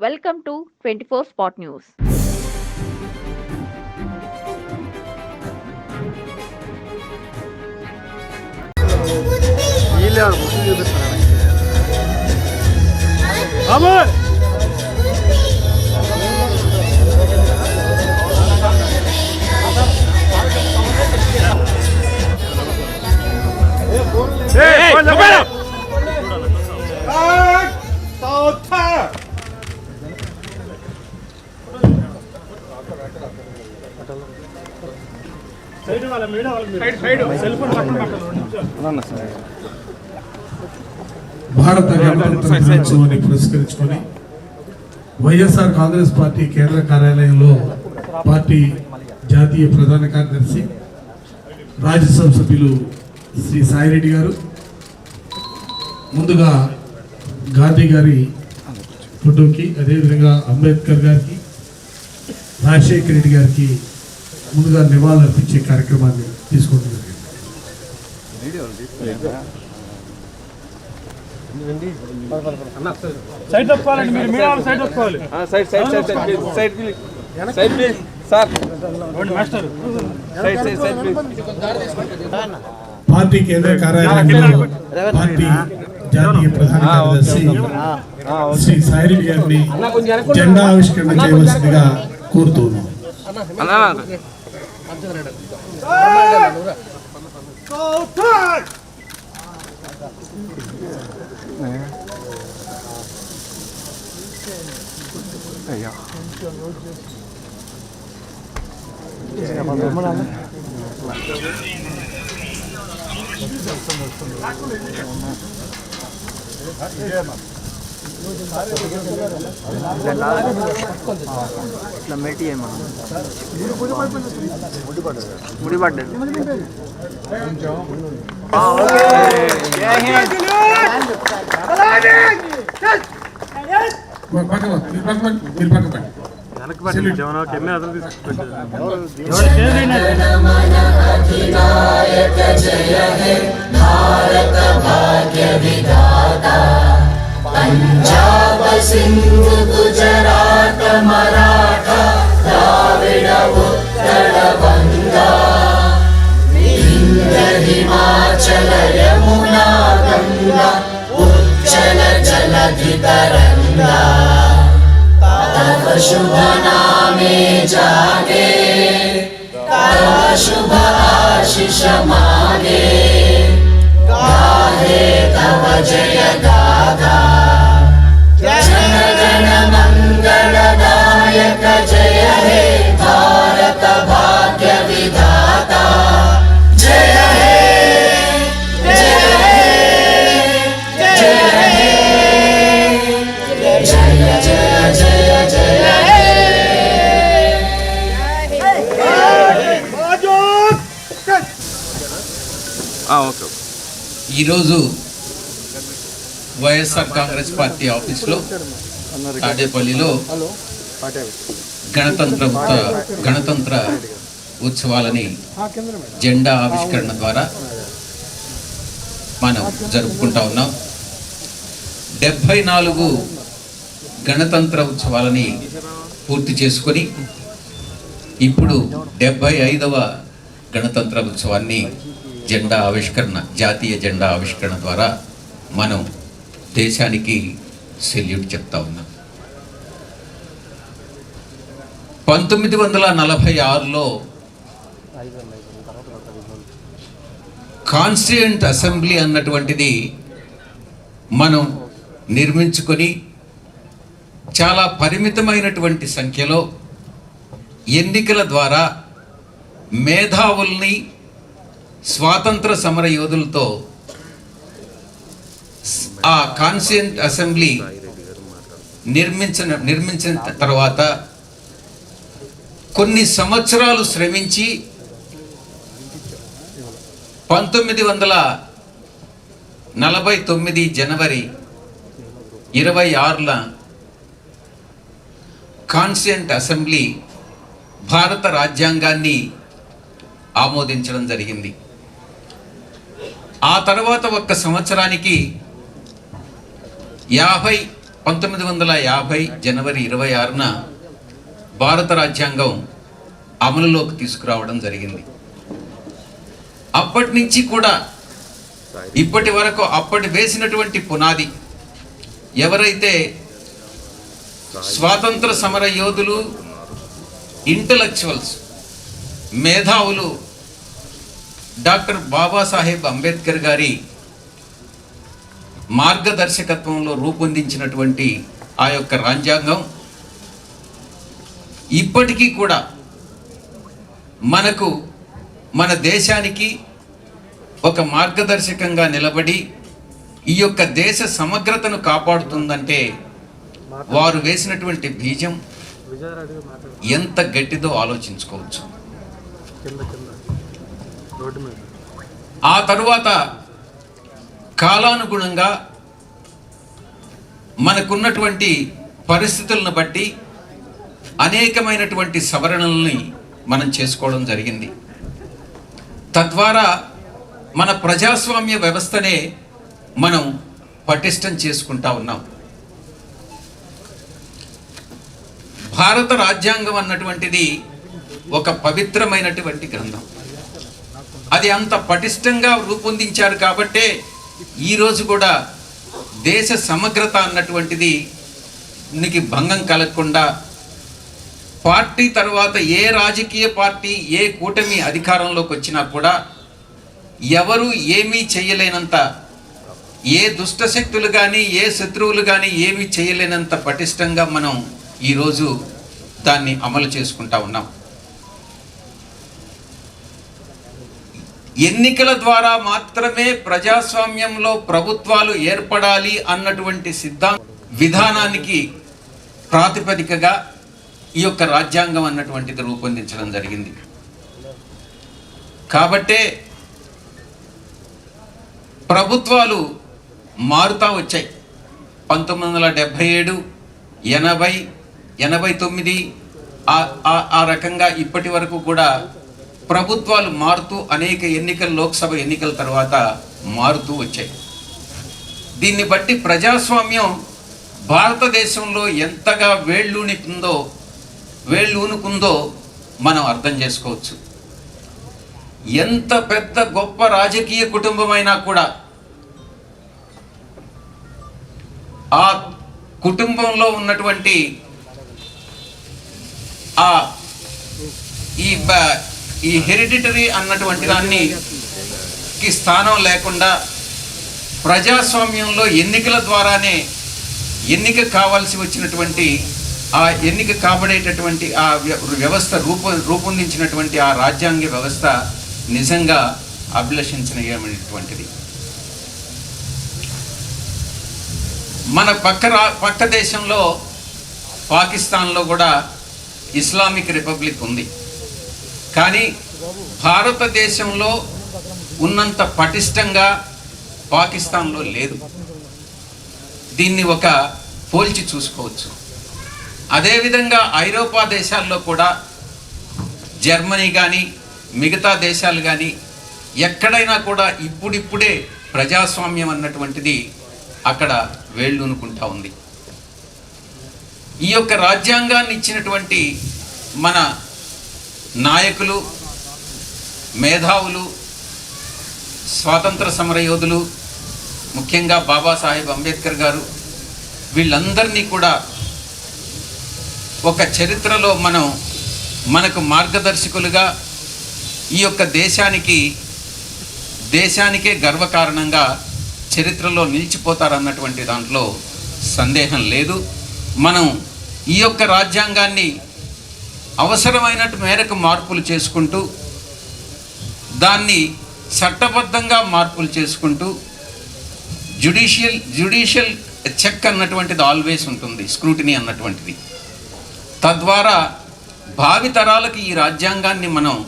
Welcome to twenty four spot news వీళ్ళే భారత గణతంత్ర దినోత్సవాన్ని పురస్కరించుకొని వైఎస్ఆర్ కాంగ్రెస్ పార్టీ కేంద్ర కార్యాలయంలో పార్టీ జాతీయ ప్రధాన కార్యదర్శి రాజ్యసభ సభ్యులు శ్రీ సాయిరెడ్డి గారు ముందుగా గాంధీ గారి ఫోటోకి అదేవిధంగా అంబేద్కర్ గారికి రాజశేఖర రెడ్డి గారికి ముందుగా నివాళులు అర్పించే కార్యక్రమాన్ని తీసుకోవడం సైడ్ తప్పుకోవాలండి మీరు మీడియా వాళ్ళు side తప్పుకోవాలి side side side side please side please side please sir రండి master side side side please party కేంద్ర కార్యాలయంలో పార్టీ జాతీయ ప్రధాన కార్యదర్శి శ్రీ సాయిరెడ్డి గారిని జెండా ఆవిష్కరణ చేయవలసిందిగా కోరుతున్నాం 哎呀！怎么？ఇట్లా మెట్టి ముడి పడ్డది पञ्जाब सिन्धु गुजरात मराठा गुजरातमराठ राविणपुत्र पङ्गा हिमाचल यमुना गङ्गा उच्चल गङ्गल चलति तरङ्गा तातशुभनामे जाने तव मागे गाहे तव जलद ఈరోజు వైఎస్ఆర్ కాంగ్రెస్ పార్టీ ఆఫీస్లో తాడేపల్లిలో గణతంత్ర గణతంత్ర ఉత్సవాలని జెండా ఆవిష్కరణ ద్వారా మనం జరుపుకుంటా ఉన్నాం. డెబ్భై నాలుగు గణతంత్ర ఉత్సవాలని పూర్తి చేసుకొని ఇప్పుడు డెబ్భై ఐదవ గణతంత్ర ఉత్సవాన్ని జెండా ఆవిష్కరణ జాతీయ జెండా ఆవిష్కరణ ద్వారా మనం దేశానికి సెల్యూట్ చెప్తా ఉన్నాం. పంతొమ్మిది వందల నలభై ఆరులో కాన్స్టిట్యూంట్ అసెంబ్లీ అన్నటువంటిది మనం నిర్మించుకొని చాలా పరిమితమైనటువంటి సంఖ్యలో ఎన్నికల ద్వారా మేధావుల్ని స్వాతంత్ర సమర యోధులతో ఆ కాన్స్టిట్యూంట్ అసెంబ్లీ నిర్మించిన నిర్మించిన తర్వాత కొన్ని సంవత్సరాలు శ్రమించి పంతొమ్మిది వందల నలభై తొమ్మిది జనవరి ఇరవై ఆరుల కాన్స్టిట్యూంట్ అసెంబ్లీ భారత రాజ్యాంగాన్ని ఆమోదించడం జరిగింది. ఆ తర్వాత ఒక్క సంవత్సరానికి యాభై పంతొమ్మిది వందల యాభై జనవరి ఇరవై ఆరున భారత రాజ్యాంగం అమలులోకి తీసుకురావడం జరిగింది. అప్పటి నుంచి కూడా ఇప్పటి వరకు అప్పటి వేసినటువంటి పునాది ఎవరైతే స్వాతంత్ర సమర యోధులు ఇంటలెక్చువల్స్ మేధావులు డాక్టర్ బాబాసాహెబ్ అంబేద్కర్ గారి మార్గదర్శకత్వంలో రూపొందించినటువంటి ఆ యొక్క రాజ్యాంగం ఇప్పటికీ కూడా మనకు మన దేశానికి ఒక మార్గదర్శకంగా నిలబడి ఈ యొక్క దేశ సమగ్రతను కాపాడుతుందంటే వారు వేసినటువంటి బీజం ఎంత గట్టిదో ఆలోచించుకోవచ్చు. ఆ తరువాత కాలానుగుణంగా మనకున్నటువంటి పరిస్థితులను బట్టి అనేకమైనటువంటి సవరణల్ని మనం చేసుకోవడం జరిగింది. తద్వారా మన ప్రజాస్వామ్య వ్యవస్థనే మనం పటిష్టం చేసుకుంటా ఉన్నాం. భారత రాజ్యాంగం అన్నటువంటిది ఒక పవిత్రమైనటువంటి గ్రంథం. అది అంత పటిష్టంగా రూపొందించారు కాబట్టే ఈరోజు కూడా దేశ సమగ్రత అన్నటువంటిది నీకు భంగం కలగకుండా పార్టీ తర్వాత ఏ రాజకీయ పార్టీ ఏ కూటమి అధికారంలోకి వచ్చినా కూడా ఎవరు ఏమీ చేయలేనంత ఏ దుష్ట శక్తులు కానీ ఏ శత్రువులు కానీ ఏమీ చేయలేనంత పటిష్టంగా మనం ఈరోజు దాన్ని అమలు చేసుకుంటా ఉన్నాం. ఎన్నికల ద్వారా మాత్రమే ప్రజాస్వామ్యంలో ప్రభుత్వాలు ఏర్పడాలి అన్నటువంటి సిద్ధాం విధానానికి ప్రాతిపదికగా ఈ యొక్క రాజ్యాంగం అన్నటువంటిది రూపొందించడం జరిగింది. కాబట్టే ప్రభుత్వాలు మారుతా వచ్చాయి. పంతొమ్మిది వందల డెబ్భై ఏడు ఎనభై ఎనభై తొమ్మిది ఆ- ఆ రకంగా ఇప్పటి వరకు కూడా ప్రభుత్వాలు మారుతూ అనేక ఎన్నికలు లోక్సభ ఎన్నికల తర్వాత మారుతూ వచ్చాయి. దీన్ని బట్టి ప్రజాస్వామ్యం భారతదేశంలో ఎంతగా వేళ్ళూనికుందో వేళ్ళూనుకుందో మనం అర్థం చేసుకోవచ్చు. ఎంత పెద్ద గొప్ప రాజకీయ కుటుంబమైనా కూడా ఆ కుటుంబంలో ఉన్నటువంటి ఆ ఈ ఈ హెరిడిటరీ అన్నటువంటి దాన్ని కి స్థానం లేకుండా ప్రజాస్వామ్యంలో ఎన్నికల ద్వారానే ఎన్నిక కావాల్సి వచ్చినటువంటి ఆ ఎన్నిక కాబడేటటువంటి ఆ వ్య- వ్యవస్థ రూప రూపొందించినటువంటి ఆ రాజ్యాంగ వ్యవస్థ నిజంగా అభిలషించనీయమైనటువంటిది. మన పక్క రా పక్క దేశంలో పాకిస్తాన్లో కూడా ఇస్లామిక్ రిపబ్లిక్ ఉంది. కానీ భారతదేశంలో ఉన్నంత పటిష్టంగా పాకిస్తాన్లో లేదు. దీన్ని ఒక పోల్చి చూసుకోవచ్చు. అదేవిధంగా ఐరోపా దేశాల్లో కూడా జర్మనీ కానీ మిగతా దేశాలు కానీ ఎక్కడైనా కూడా ఇప్పుడిప్పుడే ప్రజాస్వామ్యం అన్నటువంటిది అక్కడ వేళ్ళూనుకుంటా ఉంది. ఈ యొక్క రాజ్యాంగాన్ని ఇచ్చినటువంటి మన నాయకులు మేధావులు స్వాతంత్ర సమరయోధులు ముఖ్యంగా బాబాసాహెబ్ అంబేద్కర్ గారు వీళ్ళందరినీ కూడా ఒక చరిత్రలో మనం మనకు మార్గదర్శకులుగా ఈ యొక్క దేశానికి దేశానికే గర్వకారణంగా చరిత్రలో నిలిచిపోతారన్నటువంటి దాంట్లో సందేహం లేదు. మనం ఈ యొక్క రాజ్యాంగాన్ని అవసరమైనట్టు మేరకు మార్పులు చేసుకుంటూ దాన్ని చట్టబద్ధంగా మార్పులు చేసుకుంటూ జుడిషియల్ జుడిషియల్ చెక్ అన్నటువంటిది ఆల్వేస్ ఉంటుంది స్క్రూటినీ అన్నటువంటిది. తద్వారా భావితరాలకు ఈ రాజ్యాంగాన్ని మనం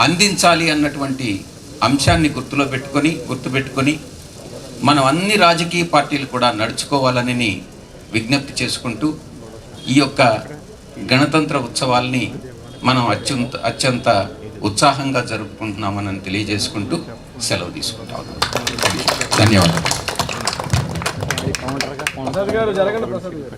అందించాలి అన్నటువంటి అంశాన్ని గుర్తులో పెట్టుకొని గుర్తుపెట్టుకొని మనం అన్ని రాజకీయ పార్టీలు కూడా నడుచుకోవాలని విజ్ఞప్తి చేసుకుంటూ ఈ యొక్క గణతంత్ర ఉత్సవాల్ని మనం అత్యంత అత్యంత ఉత్సాహంగా జరుపుకుంటున్నామని తెలియజేసుకుంటూ సెలవు తీసుకుంటాం. ధన్యవాదాలు. ప్రసాద్ గారు జరగండి ప్రసాద్ గారు.